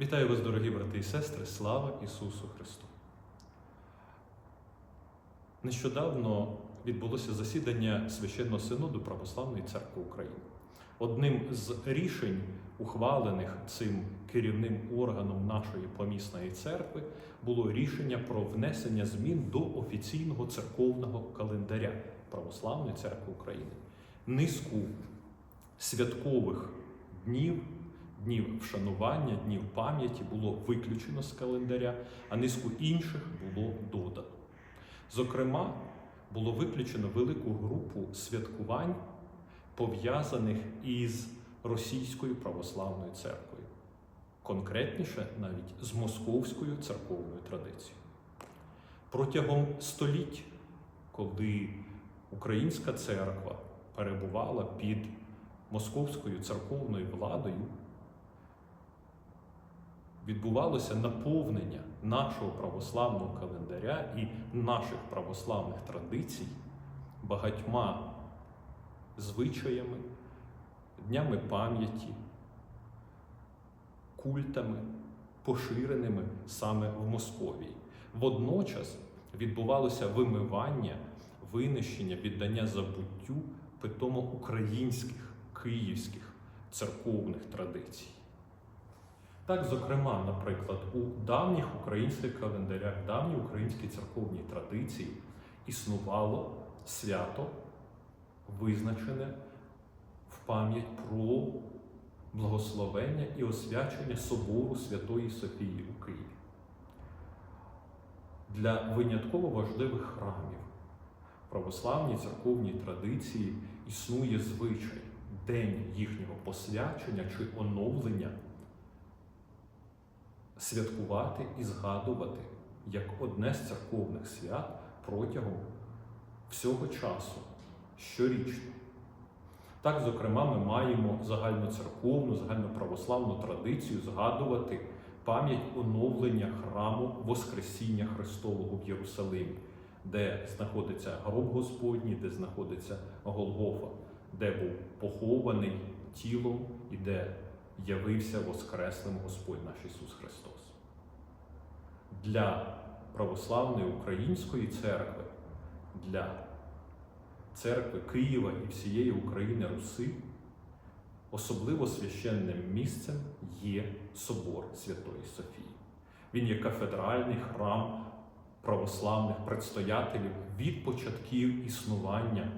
Вітаю вас, дорогі брати і сестри, слава Ісусу Христу! Нещодавно відбулося засідання Священного Синоду Православної церкви України. Одним з рішень, ухвалених цим керівним органом нашої помісної церкви, було рішення про внесення змін до офіційного церковного календаря Православної церкви України. Низку святкових днів, днів вшанування, днів пам'яті було виключено з календаря, а низку інших було додано. Зокрема, було виключено велику групу святкувань, пов'язаних із Російською православною церквою, конкретніше навіть з московською церковною традицією. Протягом століть, коли українська церква перебувала під московською церковною владою, відбувалося наповнення нашого православного календаря і наших православних традицій багатьма звичаями, днями пам'яті, культами, поширеними саме в Московії. Водночас відбувалося вимивання, винищення, віддання забуттю питомо українських київських церковних традицій. Так, зокрема, наприклад, у давніх українських календарях, давній українській церковній традиції існувало свято, визначене в пам'ять про благословення і освячення собору Святої Софії у Києві. Для винятково важливих храмів православній церковній традиції існує звичай день їхнього посвячення чи оновлення святкувати і згадувати як одне з церковних свят протягом всього часу, щорічно. Так, зокрема, ми маємо загальноцерковну, загальноправославну традицію згадувати пам'ять оновлення храму Воскресіння Христового в Єрусалимі, де знаходиться гроб Господній, де знаходиться Голгофа, де був похований тілом і де явився Воскреслим Господь наш Ісус Христос. Для православної української церкви, для церкви Києва і всієї України Руси, особливо священним місцем є собор Святої Софії. Він є кафедральний храм православних предстоятелів від початків існування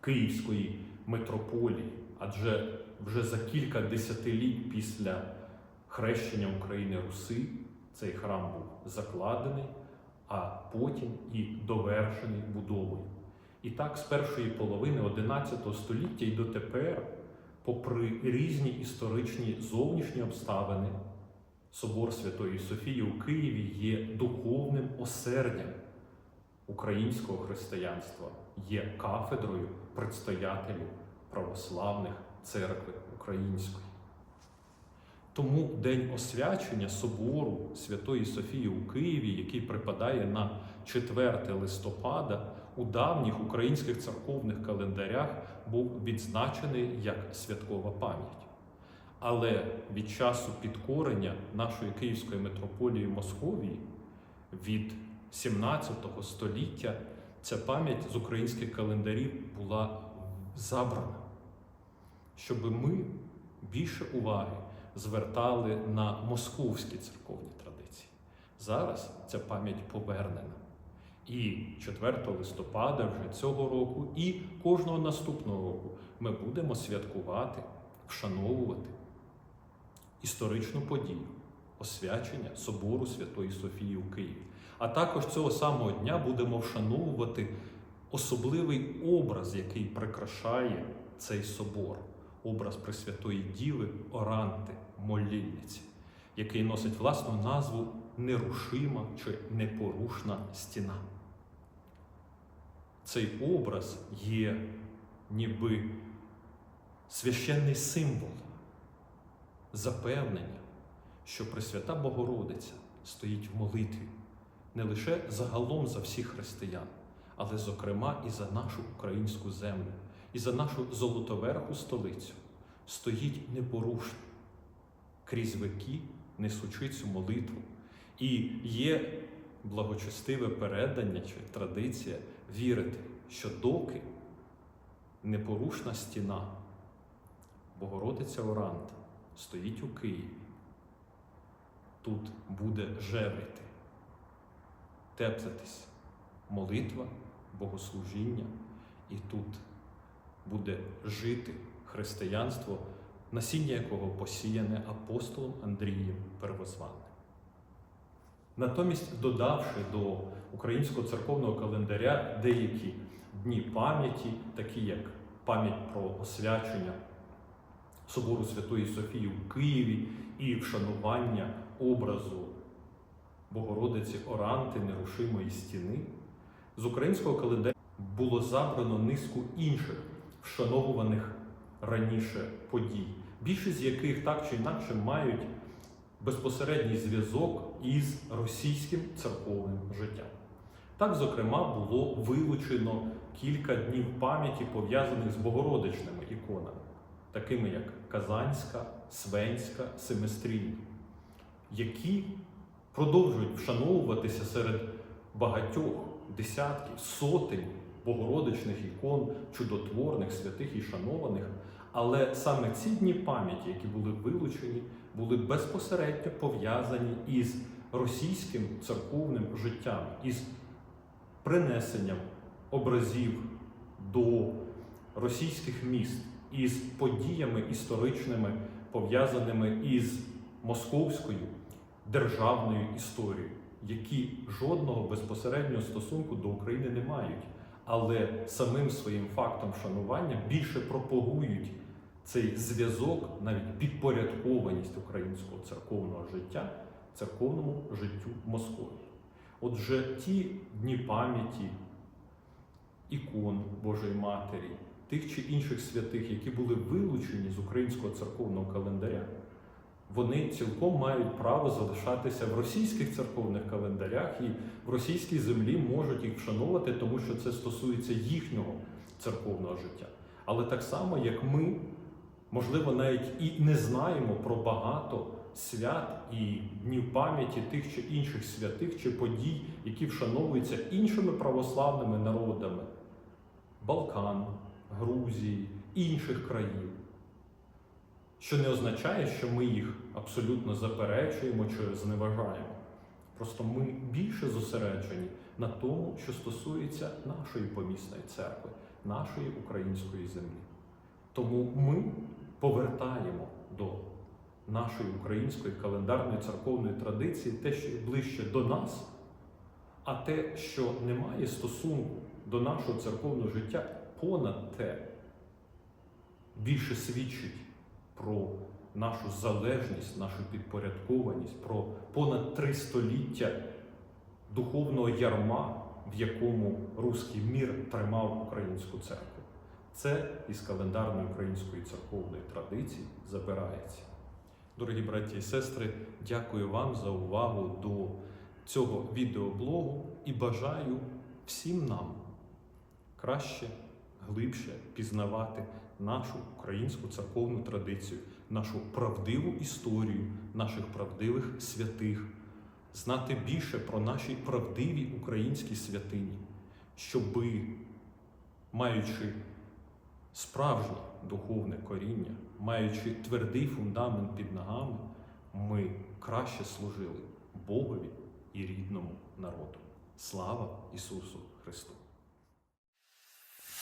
Київської митрополії, адже вже за кілька десятиліть після хрещення України Руси цей храм був закладений, а потім і довершений будовою. І так, з першої половини XI століття і дотепер, попри різні історичні зовнішні обставини, Собор Святої Софії у Києві є духовним осердям українського християнства, є кафедрою предстоятелів православних церкви української. Тому День освячення Собору Святої Софії у Києві, який припадає на 4 листопада, у давніх українських церковних календарях був відзначений як святкова пам'ять. Але від часу підкорення нашої Київської митрополії Московії від 17 століття ця пам'ять з українських календарів була забрана, щоб ми більше уваги звертали на московські церковні традиції. Зараз ця пам'ять повернена. І 4 листопада вже цього року, і кожного наступного року ми будемо святкувати, вшановувати історичну подію освячення Собору Святої Софії у Києві. А також цього самого дня будемо вшановувати особливий образ, який прикрашає цей собор, образ Пресвятої Діви Оранти, молільниці, який носить власну назву Нерушима чи непорушна стіна. Цей образ є ніби священний символ запевнення, що Пресвята Богородиця стоїть в молитві не лише загалом за всіх християн, але, зокрема, і за нашу українську землю, і за нашу золотоверху столицю стоїть непорушно крізь веки несучи цю молитву. І є благочестиве передання чи традиція вірити, що доки непорушна стіна Богородиця Оранта стоїть у Києві, тут буде жевріти, теплитись молитва, богослужіння, і тут буде жити християнство, насіння якого посіяне апостолом Андрієм Первозванним. Натомість, додавши до українського церковного календаря деякі дні пам'яті, такі як пам'ять про освячення Собору Святої Софії в Києві і вшанування образу Богородиці Оранти Нерушимої стіни, з українського календаря було забрано низку інших вшановуваних раніше подій, більшість з яких так чи інакше мають безпосередній зв'язок із російським церковним життям. Так, зокрема, було вилучено кілька днів пам'яті, пов'язаних з богородичними іконами, такими як Казанська, Свенська, Семистрільна, які продовжують вшановуватися серед багатьох десятків, сотень богородичних ікон, чудотворних, святих і шанованих. Але саме ці дні пам'яті, які були вилучені, були безпосередньо пов'язані із російським церковним життям, із принесенням образів до російських міст, із подіями історичними, пов'язаними із московською державною історією, які жодного безпосереднього стосунку до України не мають, але самим своїм фактом шанування більше пропагують цей зв'язок, навіть підпорядкованість українського церковного життя церковному життю Московії. Отже, ті дні пам'яті ікон Божої Матері, тих чи інших святих, які були вилучені з українського церковного календаря, вони цілком мають право залишатися в російських церковних календарях і в російській землі можуть їх вшановувати, тому що це стосується їхнього церковного життя. Але так само, як ми, можливо, навіть і не знаємо про багато свят і днів пам'яті тих чи інших святих чи подій, які вшановуються іншими православними народами Балкан, Грузії, інших країн. Що не означає, що ми їх абсолютно заперечуємо чи зневажаємо. Просто ми більше зосереджені на тому, що стосується нашої помісної церкви, нашої української землі. Тому ми повертаємо до нашої української календарної церковної традиції те, що ближче до нас, а те, що не має стосунку до нашого церковного життя, понад те, більше свідчить про нашу залежність, нашу підпорядкованість, про понад три століття духовного ярма, в якому руський мір тримав українську церкву. Це із календарної української церковної традиції забирається. Дорогі браті і сестри, дякую вам за увагу до цього відеоблогу і бажаю всім нам краще, глибше пізнавати нашу українську церковну традицію, нашу правдиву історію наших правдивих святих, знати більше про наші правдиві українські святині, щоби, маючи справжнє духовне коріння, маючи твердий фундамент під ногами, ми краще служили Богові і рідному народу. Слава Ісусу Христу!